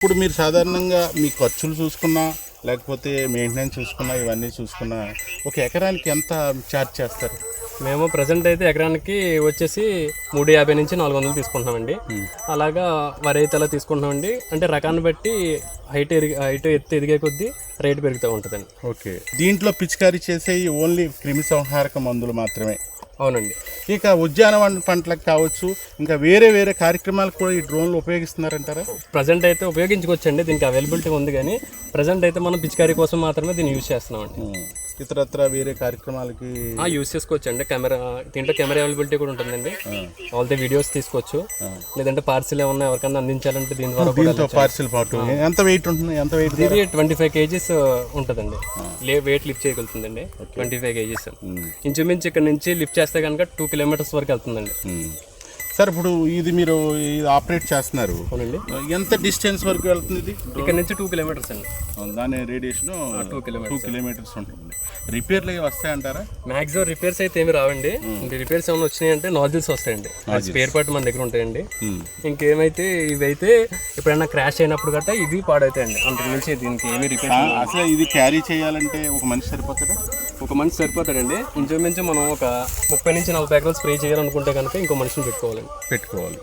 ఇప్పుడు మీరు సాధారణంగా మీ ఖర్చులు చూసుకున్నా లేకపోతే మెయింటెనెన్స్ చూసుకున్నా ఇవన్నీ చూసుకున్నా ఒక ఎకరానికి ఎంత ఛార్జ్ చేస్తారు? మేము ప్రజెంట్ అయితే ఎకరానికి వచ్చేసి మూడు యాభై నుంచి నాలుగు వందలు తీసుకుంటున్నామండి. అలాగా వరి అయితే అలా తీసుకుంటున్నామండి. అంటే రకాన్ని బట్టి హైట్ ఎరిగి హైట్ ఎత్తు ఎదిగే కొద్దీ రేటు పెరుగుతూ ఉంటుందండి. ఓకే దీంట్లో పిచికారీ చేసేవి ఓన్లీ క్రిమి సంహారక మందులు మాత్రమే. అవునండి. ఇక ఉద్యానవన పంటలకు కావచ్చు ఇంకా వేరే వేరే కార్యక్రమాలకు కూడా ఈ డ్రోన్లు ఉపయోగిస్తున్నారంటారా? ప్రజెంట్ అయితే ఉపయోగించుకోవచ్చండి దీనికి అవైలబిలిటీ ఉంది కానీ ప్రజెంట్ అయితే మనం పిచికారీ కోసం మాత్రమే దీన్ని యూజ్ చేస్తున్నామండి. ఇతరత్ర వేరే కార్యక్రమాలకి యూజ్ చేసుకోవచ్చు అండి. కెమెరా దీంట్లో కెమెరా అవైలబిలిటీ కూడా ఉంటుందండి. వాళ్ళతో వీడియోస్ తీసుకోవచ్చు. లేదంటే పార్సిల్ ఏమన్నా ఎవరికైనా అందించాలంటే దీని ద్వారా దీంతో పార్సిల్ పాటు ఎంత వెయిట్ ఉంటుంది? ఎంత వెయిట్ ఇది ట్వంటీ ఫైవ్ కేజీస్ ఉంటుందండి. లే వెయిట్ లిఫ్ట్ చేయగలుగుతుందండి. ట్వంటీ ఫైవ్ కేజీస్ ఇంచుమించు ఇక్కడ నుంచి లిఫ్ట్ చేస్తే కనుక టూ కిలోమీటర్స్ వరకు వెళ్తుందండి. సార్ ఇప్పుడు ఇది మీరు ఇది ఆపరేట్ చేస్తున్నారు. ఎంత డిస్టెన్స్ వరకు వెళ్తుంది ఇది? ఇక్కడ నుంచి టూ కిలోమీటర్స్ అండి. దాని రేడియేషన్ టూ కిలోమీటర్స్ ఉంటుంది. రిపేర్లు అవి వస్తాయంటారా? మాక్సిమం రిపేర్స్ అయితే ఏమి రావండి. రిపేర్స్ ఏమైనా వచ్చినాయంటే నాజిల్స్ వస్తాయండి. స్పేర్ పార్ట్ మన దగ్గర ఉంటాయండి. ఇంకేమైతే ఇవి అయితే ఎప్పుడైనా క్రాష్ అయినప్పుడు గట్టా ఇవి పాడవుతాయండి. అంతకు మించి దీనికి ఏమి రిపేర్ అసలు ఇది క్యారీ చేయాలంటే ఒక మనిషి సరిపోతాడా? ఒక మనిషి సరిపోతాడండి. ఇంచుమించు మనం ఒక ముప్పై నుంచి నలభై ఎకరాలు స్ప్రే చేయాలనుకుంటే కనుక ఇంకో మనిషిని పెట్టుకోవాలండి. పెట్టుకోవాలి.